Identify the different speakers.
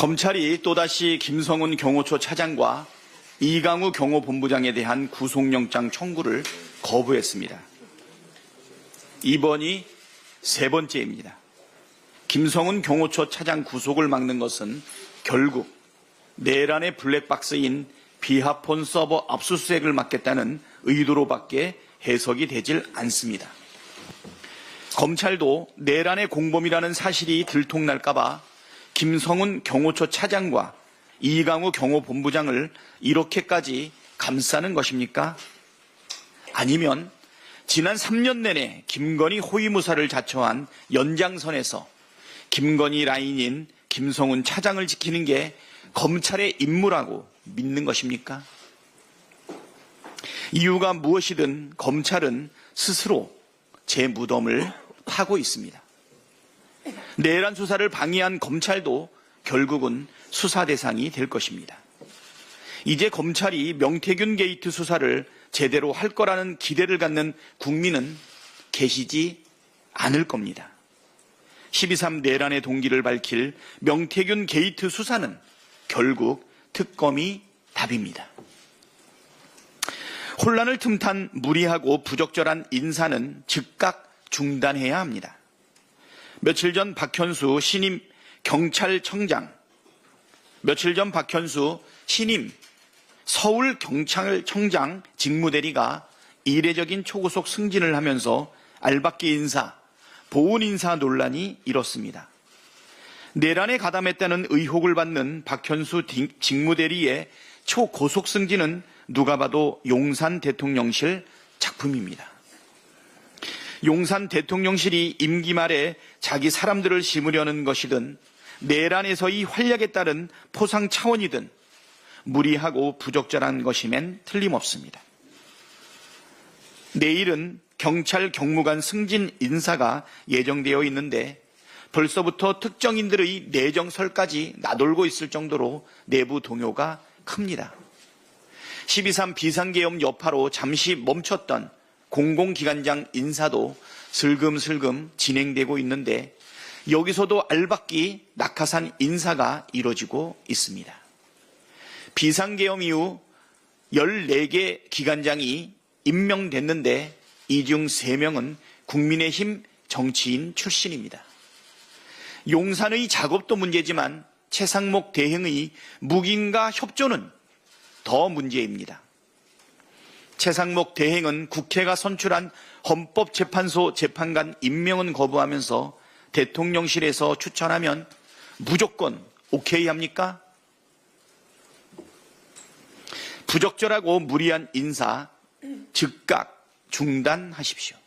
Speaker 1: 검찰이 또다시 김성훈 경호처 차장과 이강우 경호본부장에 대한 구속영장 청구를 거부했습니다. 이번이 세 번째입니다. 김성훈 경호처 차장 구속을 막는 것은 결국 내란의 블랙박스인 비하폰 서버 압수수색을 막겠다는 의도로밖에 해석이 되질 않습니다. 검찰도 내란의 공범이라는 사실이 들통날까봐 김성훈 경호처 차장과 이강우 경호본부장을 이렇게까지 감싸는 것입니까? 아니면 지난 3년 내내 김건희 호위무사를 자처한 연장선에서 김건희 라인인 김성훈 차장을 지키는 게 검찰의 임무라고 믿는 것입니까? 이유가 무엇이든 검찰은 스스로 제 무덤을 파고 있습니다. 내란 수사를 방해한 검찰도 결국은 수사 대상이 될 것입니다. 이제 검찰이 명태균 게이트 수사를 제대로 할 거라는 기대를 갖는 국민은 계시지 않을 겁니다. 12.3 내란의 동기를 밝힐 명태균 게이트 수사는 결국 특검이 답입니다. 혼란을 틈탄 무리하고 부적절한 인사는 즉각 중단해야 합니다. 며칠 전 박현수 신임 경찰청장, 며칠 전 박현수 신임 서울경찰청장 직무대리가 이례적인 초고속 승진을 하면서 알박기 인사, 보훈 인사 논란이 일었습니다. 내란에 가담했다는 의혹을 받는 박현수 직무대리의 초고속 승진은 누가 봐도 용산 대통령실 작품입니다. 용산 대통령실이 임기 말에 자기 사람들을 심으려는 것이든 내란에서의 활약에 따른 포상 차원이든 무리하고 부적절한 것이면 틀림없습니다. 내일은 경찰 경무관 승진 인사가 예정되어 있는데 벌써부터 특정인들의 내정설까지 나돌고 있을 정도로 내부 동요가 큽니다. 12.3 비상계엄 여파로 잠시 멈췄던 공공기관장 인사도 슬금슬금 진행되고 있는데 여기서도 알박기 낙하산 인사가 이뤄지고 있습니다. 비상계엄 이후 14개 기관장이 임명됐는데 이 중 3명은 국민의힘 정치인 출신입니다. 용산의 작업도 문제지만 최상목 대행의 묵인과 협조는 더 문제입니다. 최상목 대행은 국회가 선출한 헌법재판소 재판관 임명은 거부하면서 대통령실에서 추천하면 무조건 오케이 합니까? 부적절하고 무리한 인사 즉각 중단하십시오.